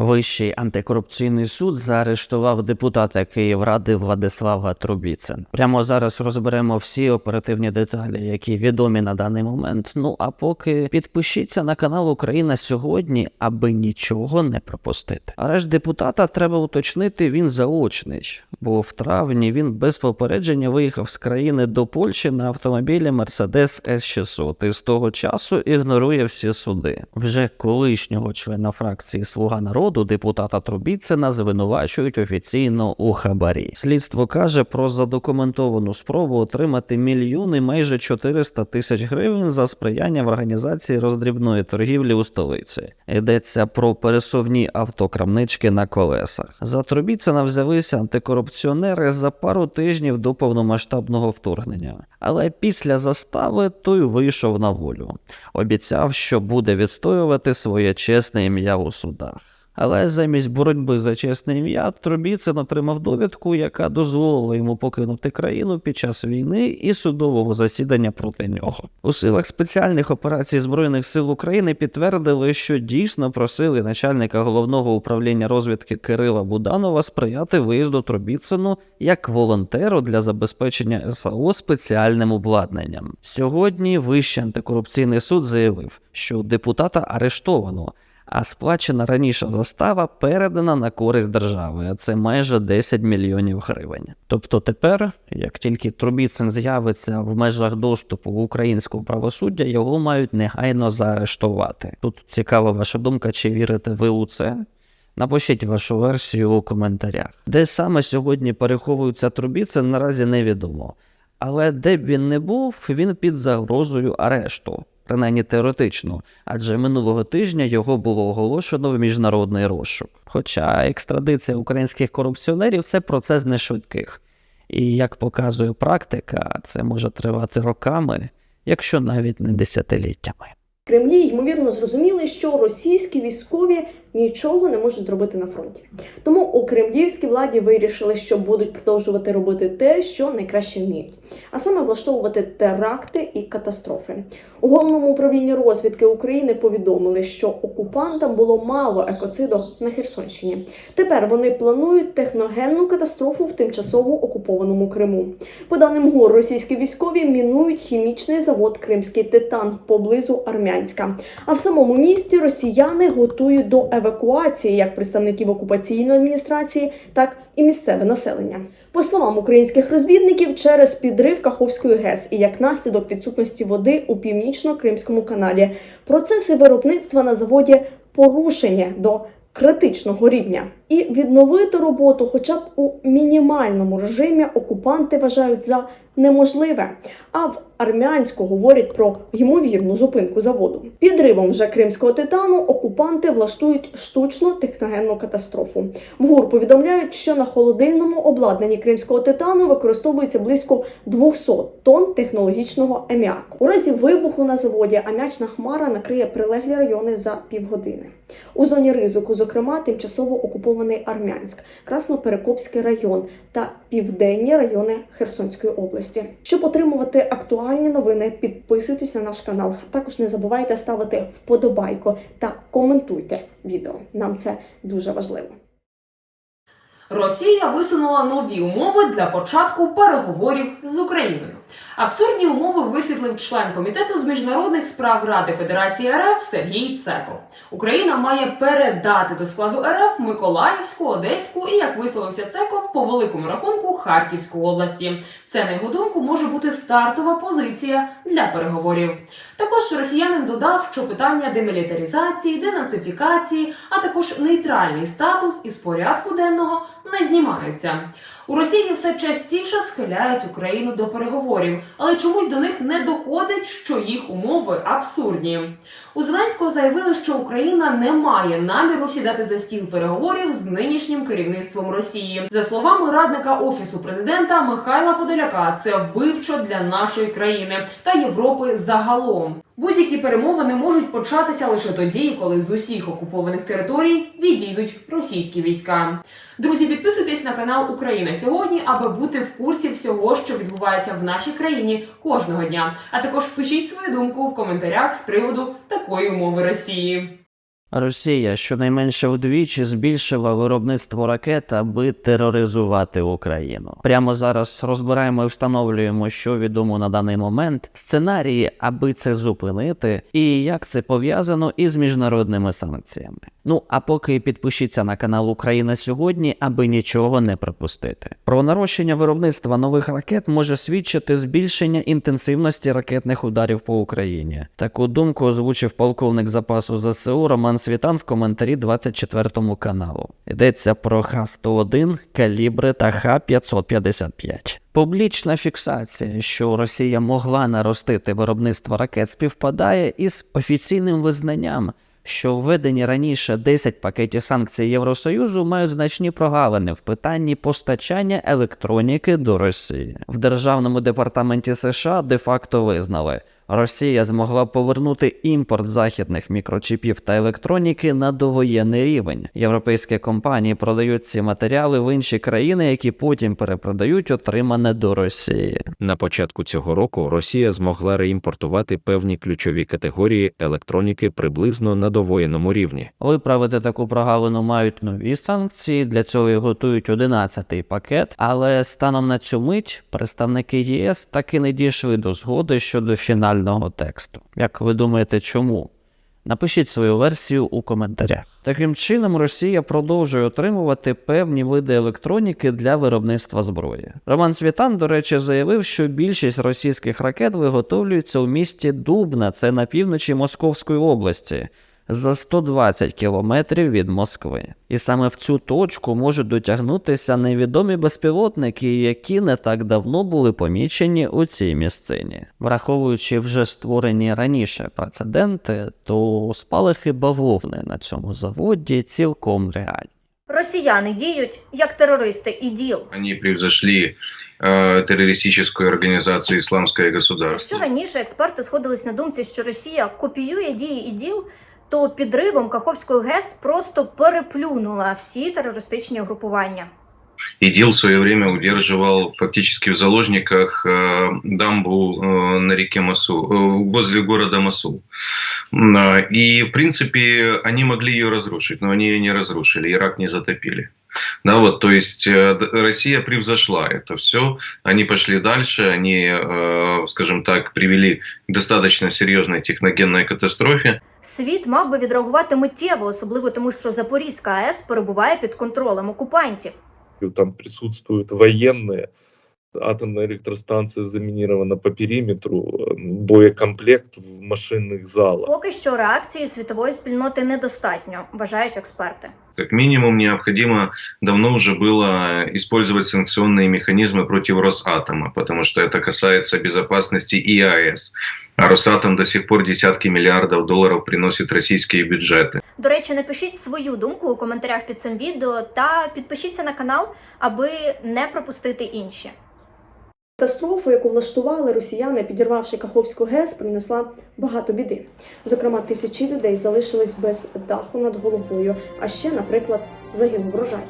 Вищий антикорупційний суд заарештував депутата Київради Владислава Трубіцин. Прямо зараз розберемо всі оперативні деталі, які відомі на даний момент. Ну а поки підпишіться на канал Україна сьогодні, аби нічого не пропустити. Арешт депутата треба уточнити. Він заочний, бо в травні він без попередження виїхав з країни до Польщі на автомобілі Mercedes S600 і з того часу ігнорує всі суди. Вже колишнього члена фракції Слуга народу депутата Трубіцина звинувачують офіційно у хабарі. Слідство каже про задокументовану спробу отримати мільйони майже 400 тисяч гривень за сприяння в організації роздрібної торгівлі у столиці. Йдеться про пересувні автокрамнички на колесах. За Трубіцина взялися антикорупціонери за пару тижнів до повномасштабного вторгнення. Але після застави той вийшов на волю. Обіцяв, що буде відстоювати своє чесне ім'я у судах. Але замість боротьби за чесне ім'я Трубіцин отримав довідку, яка дозволила йому покинути країну під час війни і судового засідання проти нього. У силах спеціальних операцій Збройних сил України підтвердили, що дійсно просили начальника головного управління розвідки Кирила Буданова сприяти виїзду Трубіцину як волонтеру для забезпечення САО спеціальним обладнанням. Сьогодні Вищий антикорупційний суд заявив, що депутата арештовано а сплачена раніше застава передана на користь держави, а це майже 10 мільйонів гривень. Тобто тепер, як тільки Трубіцин з'явиться в межах доступу українського правосуддя, його мають негайно заарештувати. Тут цікава ваша думка, чи вірите ви у це? Напишіть вашу версію у коментарях. Де саме сьогодні переховується Трубіцин, наразі невідомо. Але де б він не був, він під загрозою арешту принаймні теоретично, адже минулого тижня його було оголошено в міжнародний розшук. Хоча екстрадиція українських корупціонерів це процес не швидких. І як показує практика, це може тривати роками, якщо навіть не десятиліттями. Кремлі ймовірно зрозуміли, що російські військові нічого не можуть зробити на фронті. Тому у кремлівській владі вирішили, що будуть продовжувати робити те, що найкраще вміють, а саме влаштовувати теракти і катастрофи. У головному управлінні розвідки України повідомили, що окупантам було мало екоциду на Херсонщині. Тепер вони планують техногенну катастрофу в тимчасово окупованому Криму. По даним ГУР, російські військові мінують хімічний завод Кримський Титан поблизу Армянська. А в самому місті росіяни готують до як представників окупаційної адміністрації, так і місцеве населення. По словам українських розвідників, через підрив Каховської ГЕС і як наслідок відсутності води у північно-кримському каналі процеси виробництва на заводі порушені до критичного рівня. І відновити роботу, хоча б у мінімальному режимі, окупанти вважають за неможливе. А в Армянську говорять про ймовірну зупинку заводу. Підривом вже кримського титану окупанти влаштують штучну техногенну катастрофу. В ГУР повідомляють, що на холодильному обладнанні кримського титану використовується близько 200 тонн технологічного аміаку. У разі вибуху на заводі аміачна хмара накриє прилеглі райони за півгодини. У зоні ризику, зокрема, тимчасово окупований Армянськ, Красноперекопський район та південні райони Херсонської області. Щоб отримувати актуальні новини, підписуйтесь на наш канал. Також не забувайте ставити вподобайку та коментуйте відео. Нам це дуже важливо. Росія висунула нові умови для початку переговорів з Україною. Абсурдні умови висвітлив член комітету з міжнародних справ Ради Федерації РФ Сергій Цеков. Україна має передати до складу РФ Миколаївську, Одеську і, як висловився Цеков, по великому рахунку Харківську області. Це на його думку може бути стартова позиція для переговорів. Також росіянин додав, що питання демілітаризації, денацифікації, а також нейтральний статус із порядку денного не знімаються. У Росії все частіше схиляють Україну до переговорів, але чомусь до них не доходить, що їх умови абсурдні. У Зеленського заявили, що Україна не має наміру сідати за стіл переговорів з нинішнім керівництвом Росії. За словами радника офісу президента Михайла Подоляка, це вбивчо для нашої країни та Європи загалом. Будь-які перемовини можуть початися лише тоді, коли з усіх окупованих територій відійдуть російські війська. Друзі, підписуйтесь на канал Україна сьогодні, аби бути в курсі всього, що відбувається в нашій країні кожного дня. А також пишіть свою думку в коментарях з приводу такої умови Росії. Росія щонайменше вдвічі збільшила виробництво ракет, аби тероризувати Україну. Прямо зараз розбираємо і встановлюємо, що відомо на даний момент, сценарії, аби це зупинити, і як це пов'язано із міжнародними санкціями. Ну а поки підпишіться на канал Україна сьогодні, аби нічого не пропустити. Про нарощення виробництва нових ракет може свідчити збільшення інтенсивності ракетних ударів по Україні. Таку думку озвучив полковник запасу ЗСУ Роман Світан в коментарі 24 каналу. Йдеться про Х-101, калібри та Х-555. Публічна фіксація, що Росія могла наростити виробництво ракет, співпадає із офіційним визнанням, що введені раніше 10 пакетів санкцій Євросоюзу мають значні прогалини в питанні постачання електроніки до Росії. В державному департаменті США де-факто визнали, Росія змогла повернути імпорт західних мікрочіпів та електроніки на довоєнний рівень. Європейські компанії продають ці матеріали в інші країни, які потім перепродають отримане до Росії. На початку цього року Росія змогла реімпортувати певні ключові категорії електроніки приблизно на довоєнному рівні. Виправити таку прогалину мають нові санкції. Для цього і готують 11-й пакет. Але станом на цю мить представники ЄС так і не дійшли до згоди щодо фінального тексту. Як ви думаєте, чому? Напишіть свою версію у коментарях. Таким чином, Росія продовжує отримувати певні види електроніки для виробництва зброї. Роман Світан, до речі, заявив, що більшість російських ракет виготовлюються у місті Дубна, це на півночі Московської області. За 120 кілометрів від Москви, і саме в цю точку можуть дотягнутися невідомі безпілотники, які не так давно були помічені у цій місцині. Враховуючи вже створені раніше прецеденти, то спалахи бавовни на цьому заводі цілком реальні. Росіяни діють як терористи і діл. Они превзошли э, террористическую организацию «Исламское государство». Якщо раніше експерти сходились на думці, що Росія копіює дії і діл, то підривом Каховської ГЕС просто переплюнула всі терористичні угрупування. ИДИЛ в свое время удерживал фактически в заложниках э, дамбу э, на реке Масу, э, возле города Масул. М, а, И, в принципе, они могли ее разрушить, но они ее не разрушили, Ирак не затопили. Да, вот, то есть э, д- Россия превзошла это все, они пошли дальше, они, э, скажем так, привели к достаточно серьезной техногенной катастрофе. Світ мав би відреагувати миттєво, особливо тому, що Запорізька АЕС перебуває під контролем окупантів. там присутствуют военные. Атомная электростанция заминирована по периметру, э, боекомплект в машинных залах. Поки що реакції світової спільноти недостатньо, вважають експерти. Как минимум необходимо давно уже было использовать санкционные механизмы против Росатома, потому что это касается безопасности и АЭС. А Росатом до сих пор десятки миллиардов долларов приносит российские бюджеты. До речі, напишіть свою думку у коментарях під цим відео та підпишіться на канал, аби не пропустити інші. Катастрофу, яку влаштували росіяни, підірвавши Каховську ГЕС, принесла багато біди. Зокрема, тисячі людей залишились без даху над головою, а ще, наприклад, загинув врожай.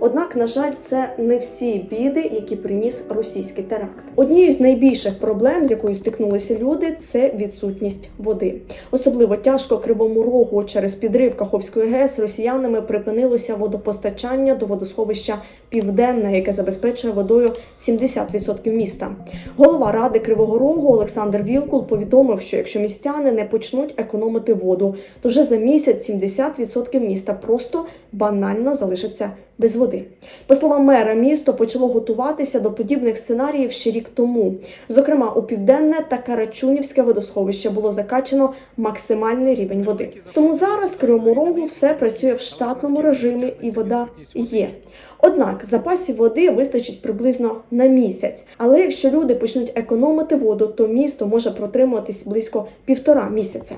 Однак, на жаль, це не всі біди, які приніс російський теракт. Однією з найбільших проблем, з якою стикнулися люди, це відсутність води. Особливо тяжко кривому рогу через підрив Каховської ГЕС росіянами припинилося водопостачання до водосховища Південне, яке забезпечує водою 70% міста. Голова ради Кривого Рогу Олександр Вілкул повідомив, що якщо містяни не почнуть економити воду, то вже за місяць 70% міста просто банально залишаться без води. По словам мера, місто почало готуватися до подібних сценаріїв ще рік тому. Зокрема, у південне та Карачунівське водосховище було закачано максимальний рівень води. Тому зараз Кривому Рогу все працює в штатному режимі і вода є. Однак запасів води вистачить приблизно на місяць. Але якщо люди почнуть економити воду, то місто може протримуватись близько півтора місяця.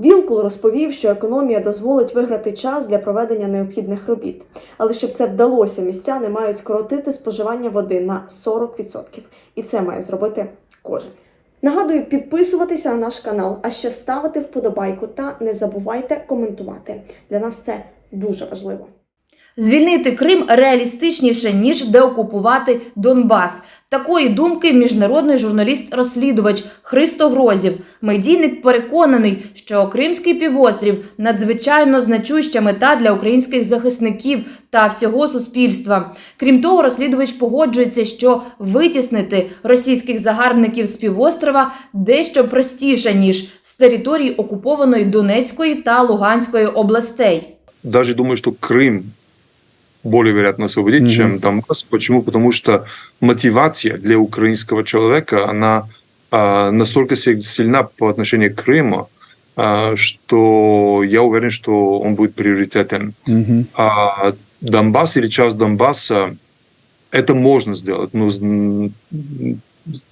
Вілкул розповів, що економія дозволить виграти час для проведення необхідних робіт. Але щоб це вдалося, містяни мають скоротити споживання води на 40%. І це має зробити кожен. Нагадую, підписуватися на наш канал, а ще ставити вподобайку та не забувайте коментувати. Для нас це дуже важливо. Звільнити Крим реалістичніше, ніж деокупувати Донбас. Такої думки міжнародний журналіст-розслідувач Христо Грозів. Медійник переконаний, що Кримський півострів надзвичайно значуща мета для українських захисників та всього суспільства. Крім того, розслідувач погоджується, що витіснити російських загарбників з півострова дещо простіше ніж з територій окупованої Донецької та Луганської областей. даже думаю, что Крым более вероятно освободить, Мгм. чем Донбасс. Почему? Потому что мотивация для украинского человека, она а, настолько си- сильна по отношению к Крыму, а, что я уверен, что он будет приоритетен. Угу. А Донбасс или часть Донбасса, это можно сделать, но м,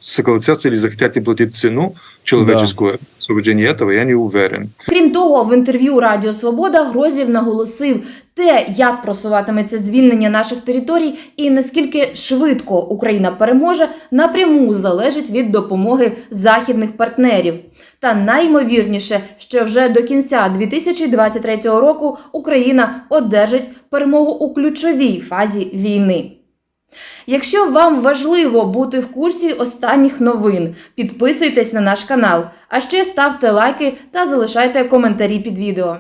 согласятся или захотят ли платить цену человеческую освобождение этого, я не уверен. Крім того, в інтерв'ю Радіо Свобода Грозів наголосив те, як просуватиметься звільнення наших територій і наскільки швидко Україна переможе, напряму залежить від допомоги західних партнерів. Та найімовірніше, що вже до кінця 2023 року Україна одержить перемогу у ключовій фазі війни. Якщо вам важливо бути в курсі останніх новин, підписуйтесь на наш канал, а ще ставте лайки та залишайте коментарі під відео.